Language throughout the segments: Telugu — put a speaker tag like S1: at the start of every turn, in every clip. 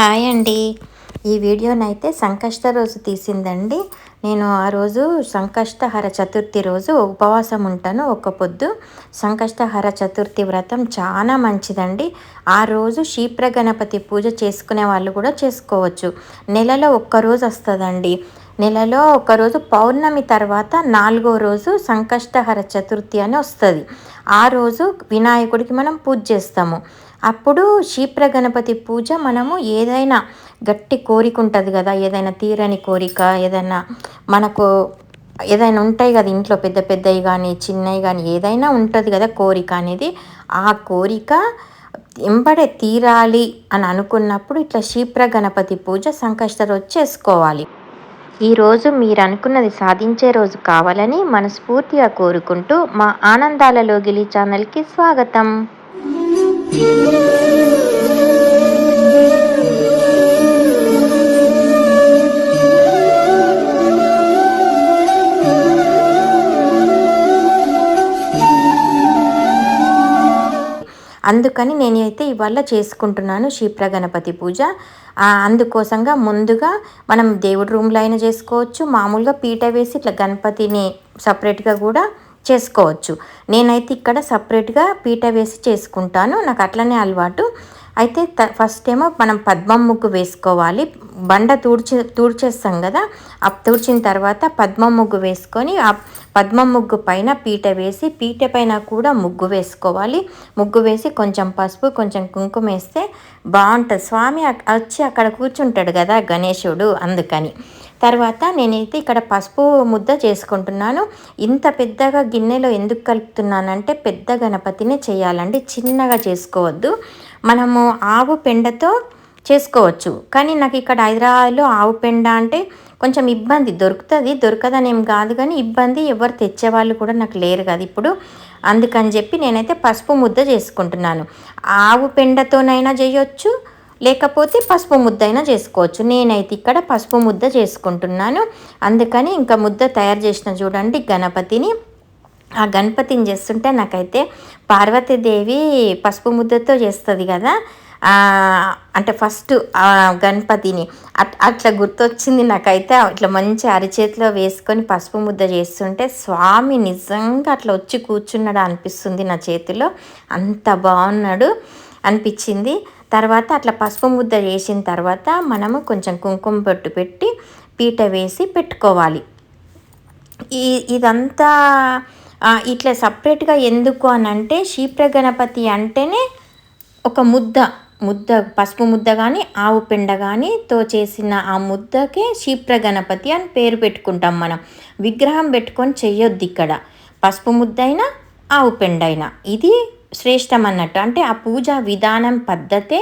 S1: హాయ్ అండి. ఈ వీడియోనైతే సంకష్ట రోజు తీసిందండి. నేను ఆ రోజు సంకష్టహర చతుర్థి రోజు ఉపవాసం ఉంటాను. ఒక పొద్దు సంకష్టహర చతుర్థి వ్రతం చాలా మంచిదండి. ఆ రోజు క్షీప్ర గణపతి పూజ చేసుకునే వాళ్ళు కూడా చేసుకోవచ్చు. నెలలో ఒక్కరోజు వస్తుందండి. నెలలో ఒకరోజు పౌర్ణమి తర్వాత నాలుగో రోజు సంకష్టహర చతుర్థి అని వస్తుంది. ఆ రోజు వినాయకుడికి మనం పూజ చేస్తాము. అప్పుడు క్షీప్ర గణపతి పూజ మనము ఏదైనా గట్టి కోరిక ఉంటుంది కదా ఏదైనా తీరని కోరిక ఏదైనా మనకు ఏదైనా ఉంటాయి కదా ఇంట్లో పెద్ద పెద్దవి కానీ చిన్నవి కానీ ఏదైనా ఉంటుంది కదా కోరిక అనేది ఆ కోరిక ఎంబడే తీరాలి అని అనుకున్నప్పుడు ఇట్లా క్షీప్ర గణపతి పూజ సంకష్ట రోజు చేసుకోవాలి ఈరోజు మీరు అనుకున్నది సాధించే రోజు కావాలని మనస్ఫూర్తిగా కోరుకుంటూ మా ఆనందాలలో గిలి ఛానల్కి స్వాగతం. అందుకని నేనైతే ఇవాళ చేసుకుంటున్నాను క్షీప్ర గణపతి పూజ. అందుకోసంగా ముందుగా మనం దేవుడి రూమ్లో అయినా చేసుకోవచ్చు. మామూలుగా పీట వేసి ఇట్లా గణపతిని సపరేట్గా కూడా చేసుకోవచ్చు. నేనైతే ఇక్కడ సపరేట్గా పీట వేసి చేసుకుంటాను. నాకు అట్లనే అలవాటు. అయితే త ఫస్ట్ ఏమో మనం పద్మం ముగ్గు వేసుకోవాలి. బండ తూడ్చి తూడ్చేస్తాం కదా. ఆ తూడ్చిన తర్వాత పద్మం ముగ్గు వేసుకొని ఆ పద్మం ముగ్గు పైన పీట వేసి పీట పైన కూడా ముగ్గు వేసుకోవాలి. ముగ్గు వేసి కొంచెం పసుపు కొంచెం కుంకుమ వేస్తే బాగుంటుంది. స్వామి వచ్చి అక్కడ కూర్చుంటాడు కదా గణేశుడు అందుకని. తర్వాత నేనైతే ఇక్కడ పసుపు ముద్ద చేసుకుంటున్నాను. ఇంత పెద్దగా గిన్నెలో ఎందుకు కలుపుతున్నానంటే పెద్ద గణపతిని చేయాలండి. చిన్నగా చేసుకోవద్దు. మనము ఆవు పెండతో చేసుకోవచ్చు. కానీ నాకు ఇక్కడ హైదరాబాద్లో ఆవు పెండ అంటే కొంచెం ఇబ్బంది. దొరుకుతుంది దొరకదని ఏం కాదు కానీ ఇబ్బంది. ఎవరు తెచ్చేవాళ్ళు కూడా నాకు లేరు కదా ఇప్పుడు. అందుకని చెప్పి నేనైతే పసుపు ముద్ద చేసుకుంటున్నాను. ఆవు పెండతోనైనా చేయొచ్చు లేకపోతే పసుపు ముద్ద అయినా చేసుకోవచ్చు. నేనైతే ఇక్కడ పసుపు ముద్ద చేసుకుంటున్నాను. అందుకని ఇంకా ముద్ద తయారు చేసిన చూడండి గణపతిని. ఆ గణపతిని చేస్తుంటే నాకైతే పార్వతీదేవి పసుపు ముద్దతో చేస్తుంది కదా అంటే ఫస్ట్ గణపతిని. అట్లా గుర్తొచ్చింది నాకైతే. ఇట్లా మంచి అరిచేతిలో వేసుకొని పసుపు ముద్ద చేస్తుంటే స్వామి నిజంగా అట్లా వచ్చి కూర్చున్నాడు అనిపిస్తుంది నా చేతిలో. అంత బాగున్నాడు అనిపించింది. తర్వాత అట్లా పసుపు ముద్ద చేసిన తర్వాత మనము కొంచెం కుంకుమ పొట్టు పెట్టి పీట వేసి పెట్టుకోవాలి. ఈ ఇదంతా ఇట్లా సపరేట్గా ఎందుకు అని అంటే క్షీప్ర గణపతి అంటేనే ఒక ముద్ద ముద్ద పసుపు ముద్ద కానీ ఆవు పెండ కానీతో చేసిన ఆ ముద్దకే క్షీప్ర గణపతి అని పేరు పెట్టుకుంటాం మనం. విగ్రహం పెట్టుకొని చెయ్యొద్దు ఇక్కడ. పసుపు ముద్ద అయినా ఆవు పెండ అయినా. ఇది శ్రేష్టం అన్నట్టు. అంటే ఆ పూజా విధానం పద్ధతే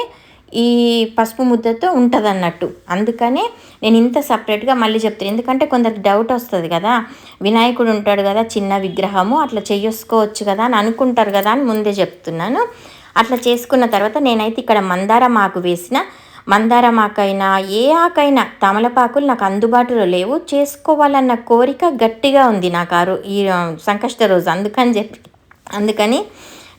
S1: ఈ పసుపు ముద్దతో ఉంటుంది అన్నట్టు అందుకనే నేను ఇంత సపరేట్గా మళ్ళీ చెప్తాను ఎందుకంటే కొందరికి డౌట్ వస్తుంది కదా. వినాయకుడు ఉంటాడు కదా చిన్న విగ్రహము అట్లా చేసుకోవచ్చు కదా అని అనుకుంటారు కదా అని ముందే చెప్తున్నాను. అట్లా చేసుకున్న తర్వాత నేనైతే ఇక్కడ మందార మాకు వేసిన మందార మాకైనా ఏ ఆకైనా తమలపాకులు నాకు అందుబాటులో లేవు. చేసుకోవాలన్న కోరిక గట్టిగా ఉంది నాకు ఆ ఈ సంకష్ట రోజు. అందుకని చెప్పి అందుకని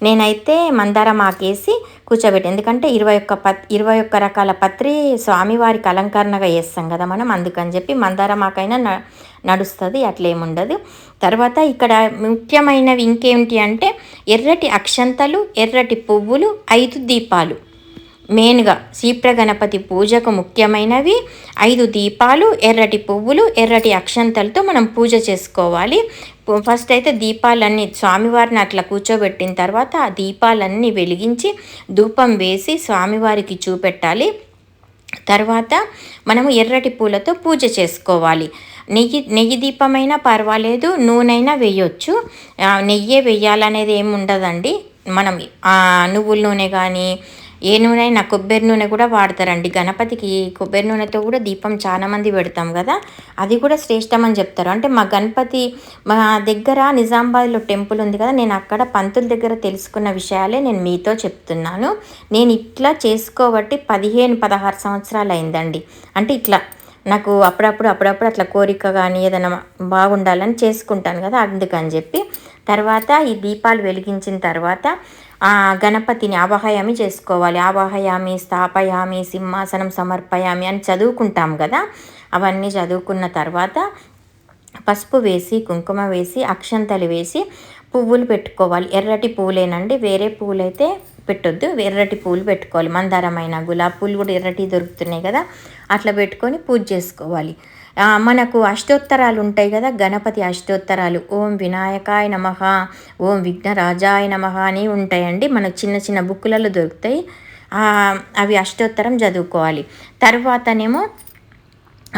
S1: నేనైతే మందారం ఆకేసి కూర్చోబెట్టి ఎందుకంటే ఇరవై ఒక్క పత్ ఇరవై ఒక్క రకాల పత్రి స్వామివారికి అలంకరణగా వేస్తాం కదా మనం అందుకని చెప్పి మందారం న నడుస్తుంది అట్లేముండదు. తర్వాత ఇక్కడ ముఖ్యమైనవి ఇంకేమిటి అంటే ఎర్రటి అక్షంతలు ఎర్రటి పువ్వులు ఐదు దీపాలు. మెయిన్గా సీప్ర గణపతి పూజకు ముఖ్యమైనవి ఐదు దీపాలు ఎర్రటి పువ్వులు ఎర్రటి అక్షంతలతో మనం పూజ చేసుకోవాలి. ఫస్ట్ అయితే దీపాలన్నీ స్వామివారిని అట్లా కూర్చోబెట్టిన తర్వాత ఆ దీపాలన్నీ వెలిగించి ధూపం వేసి స్వామివారికి చూపెట్టాలి. తర్వాత మనము ఎర్రటి పూలతో పూజ చేసుకోవాలి. నెయ్యి నెయ్యి దీపమైనా పర్వాలేదు నూనెైనా వేయొచ్చు. నెయ్యే వేయాలనేది ఏమి ఉండదండి మనం నువ్వుల నూనె కానీ ఏ నూనె అయినా కొబ్బరి నూనె కూడా వాడతారండి. గణపతికి కొబ్బరి నూనెతో కూడా దీపం చాలామంది పెడతాం కదా. అది కూడా శ్రేష్టమని చెప్తారు. అంటే మా గణపతి మా దగ్గర నిజామాబాద్లో టెంపుల్ ఉంది కదా. నేను అక్కడ పంతుల దగ్గర తెలుసుకున్న విషయాలే నేను మీతో చెప్తున్నాను. నేను ఇట్లా చేసుకోబట్టి పదిహేను పదహారు సంవత్సరాలు అయిందండి. అంటే ఇట్లా నాకు అప్పుడప్పుడు అప్పుడప్పుడు అట్లా కోరిక కానీ ఏదైనా బాగుండాలని చేసుకుంటాను కదా. అందుకని చెప్పి తర్వాత ఈ దీపాలు వెలిగించిన తర్వాత ఆ గణపతిని ఆవాహయామి చేసుకోవాలి. అవహయామి స్థాపయామి సింహాసనం సమర్పయామి అని చదువుకుంటాం కదా. అవన్నీ చదువుకున్న తర్వాత పసుపు వేసి కుంకుమ వేసి అక్షంతలు వేసి పువ్వులు పెట్టుకోవాలి. ఎర్రటి పువ్వులేనండి వేరే పువ్వులు అయితే పెట్టొద్దు. ఎర్రటి పూలు పెట్టుకోవాలి. మందారమైన గులాబీ పూలు కూడా ఎర్రటి దొరుకుతున్నాయి కదా. అట్లా పెట్టుకొని పూజ చేసుకోవాలి. మనకు అష్టోత్తరాలు ఉంటాయి కదా గణపతి అష్టోత్తరాలు. ఓం వినాయకాయ నమ ఓం విఘ్నరాజాయ నమ అని ఉంటాయండి. మనకు చిన్న చిన్న బుక్కులలో దొరుకుతాయి. అవి అష్టోత్తరం చదువుకోవాలి. తర్వాతనేమో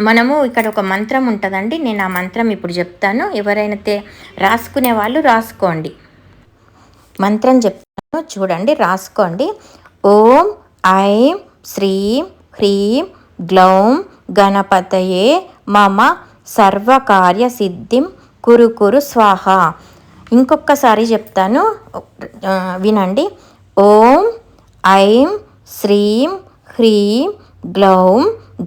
S1: మనము ఇక్కడ ఒక మంత్రం ఉంటుందండి. నేను ఆ మంత్రం ఇప్పుడు చెప్తాను. ఎవరైనా రాసుకునే వాళ్ళు రాసుకోండి. మంత్రం చెప్తాను. చూడండి రాసుకోండి. ఓం ఐం శ్రీం హ్రీం గ్లౌం గణపతయే మమ సర్వకార్య సిద్ధిం కురు కురు స్వాహ. ఇంకొకసారి చెప్తాను వినండి. ఓం ఐం శ్రీం హ్రీం గ్లౌం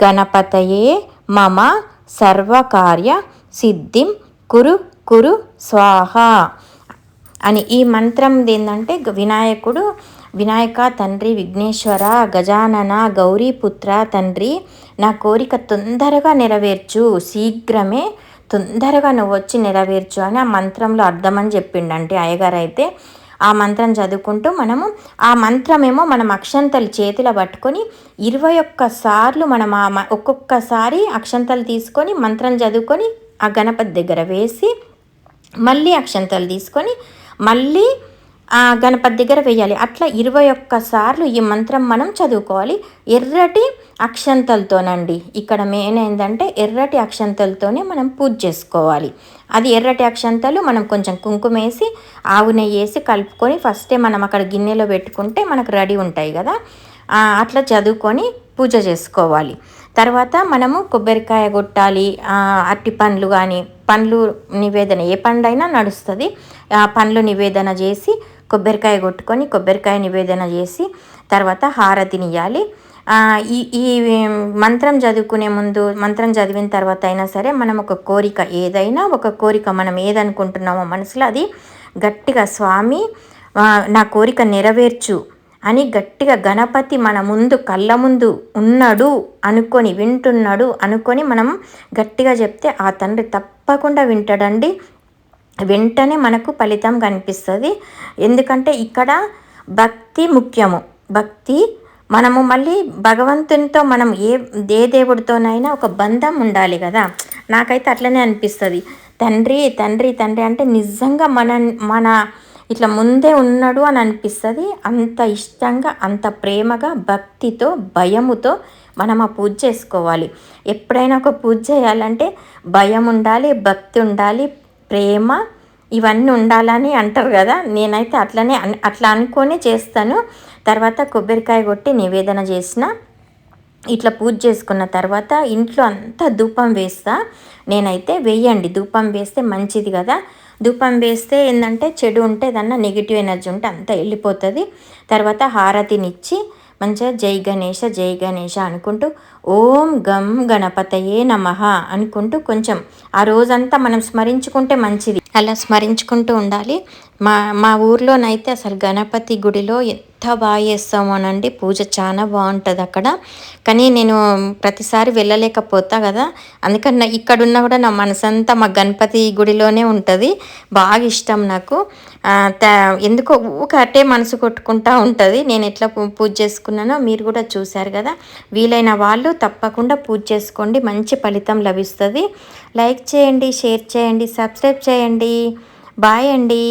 S1: గణపతయే మమ సర్వకార్య సిద్ధిం కురు కురు స్వాహ. అని ఈ మంత్రం ఏంటంటే వినాయకుడు వినాయక తండ్రి విఘ్నేశ్వర గజానన గౌరీపుత్ర తండ్రి నా కోరిక తొందరగా నెరవేర్చు శీఘ్రమే తొందరగా నువ్వు వచ్చి నెరవేర్చు అని ఆ మంత్రంలో అర్థమని చెప్పిండంటే అయ్యగారు అయితే ఆ మంత్రం చదువుకుంటూ మనము ఆ మంత్రమేమో మనం అక్షంతలు చేతిలో పట్టుకొని ఇరవై ఒక్కసార్లు మనం ఆ ఒక్కొక్కసారి అక్షంతలు తీసుకొని మంత్రం చదువుకొని ఆ గణపతి దగ్గర వేసి మళ్ళీ అక్షంతలు తీసుకొని మళ్ళీ గణపతి దగ్గర వేయాలి. అట్లా ఇరవై ఒక్కసార్లు ఈ మంత్రం మనం చదువుకోవాలి. ఎర్రటి అక్షంతలతోనండి. ఇక్కడ మెయిన్ ఏంటంటే ఎర్రటి అక్షంతలతోనే మనం పూజ చేసుకోవాలి. అది ఎర్రటి అక్షంతలు మనం కొంచెం కుంకుమ వేసి ఆవు నెయ్యి వేసి కలుపుకొని ఫస్టే మనం అక్కడ గిన్నెలో పెట్టుకుంటే మనకు రెడీ ఉంటాయి కదా. అట్లా చదువుకొని పూజ చేసుకోవాలి. తర్వాత మనము కొబ్బరికాయ కొట్టాలి అట్టి పండ్లు కానీ పండ్లు నివేదన ఏ పండైనా నడుస్తుంది. పండ్లు నివేదన చేసి కొబ్బరికాయ కొట్టుకొని కొబ్బరికాయ నివేదన చేసి తర్వాత హారతినియాలి ఈ ఈ మంత్రం చదువుకునే ముందు మంత్రం చదివిన తర్వాత అయినా సరే మనం ఒక కోరిక ఏదైనా ఒక కోరిక మనం ఏదనుకుంటున్నామో మనసులో అది గట్టిగా స్వామి నా కోరిక నెరవేర్చు అని గట్టిగా గణపతి మన ముందు కళ్ళ ముందు ఉన్నాడు అనుకొని వింటున్నాడు అనుకొని మనం గట్టిగా చెప్తే ఆ తండ్రి తప్పకుండా వింటాడండి. వెంటనే మనకు ఫలితం కనిపిస్తుంది. ఎందుకంటే ఇక్కడ భక్తి ముఖ్యము. భక్తి మనము మళ్ళీ భగవంతునితో మనం ఏ ఏ దేవుడితోనైనా ఒక బంధం ఉండాలి కదా. నాకైతే అట్లనే అనిపిస్తుంది. తండ్రి తండ్రి తండ్రి అంటే నిజంగా మన మన ఇట్లా ముందే ఉన్నాడు అని అనిపిస్తుంది. అంత ఇష్టంగా అంత ప్రేమగా భక్తితో భయముతో మనం ఆ పూజ చేసుకోవాలి. ఎప్పుడైనా ఒక పూజ చేయాలంటే భయం ఉండాలి భక్తి ఉండాలి ప్రేమ ఇవన్నీ ఉండాలని అంటారు కదా. నేనైతే అట్లనే అట్లా అనుకొని చేస్తాను. తర్వాత కొబ్బరికాయ కొట్టి నివేదన చేసిన ఇట్లా పూజ చేసుకున్న తర్వాత ఇంట్లో అంతా ధూపం వేస్తా. నేనైతే వేయండి. ధూపం వేస్తే మంచిది కదా. ధూపం వేస్తే ఏంటంటే చెడు ఉంటే ఏదన్నా నెగిటివ్ ఎనర్జీ ఉంటే అంతా వెళ్ళిపోతుంది. తర్వాత హారతినిచ్చి మంచిగా జై గణేష జై గణేష అనుకుంటూ ఓం గం గణపతయే నమ అనుకుంటూ కొంచెం ఆ రోజంతా మనం స్మరించుకుంటే మంచిది. అలా స్మరించుకుంటూ ఉండాలి. మా మా ఊర్లోనైతే అసలు గణపతి గుడిలో ఎంత బాగా చేస్తామోనండి. పూజ చాలా బాగుంటుంది అక్కడ. కానీ నేను ప్రతిసారి వెళ్ళలేకపోతా కదా. అందుకని ఇక్కడున్నా కూడా నా మనసంతా మా గణపతి గుడిలోనే ఉంటుంది. బాగా ఇష్టం నాకు. ఎందుకో ఊక మనసు కొట్టుకుంటా ఉంటుంది. నేను ఎట్లా పూజ చేసుకున్నానో మీరు కూడా చూశారు కదా. వీలైన వాళ్ళు తప్పకుండా పూజ చేసుకోండి. మంచి ఫలితం లభిస్తుంది. లైక్ చేయండి షేర్ చేయండి సబ్స్క్రైబ్ చేయండి. బాయ్ అండి.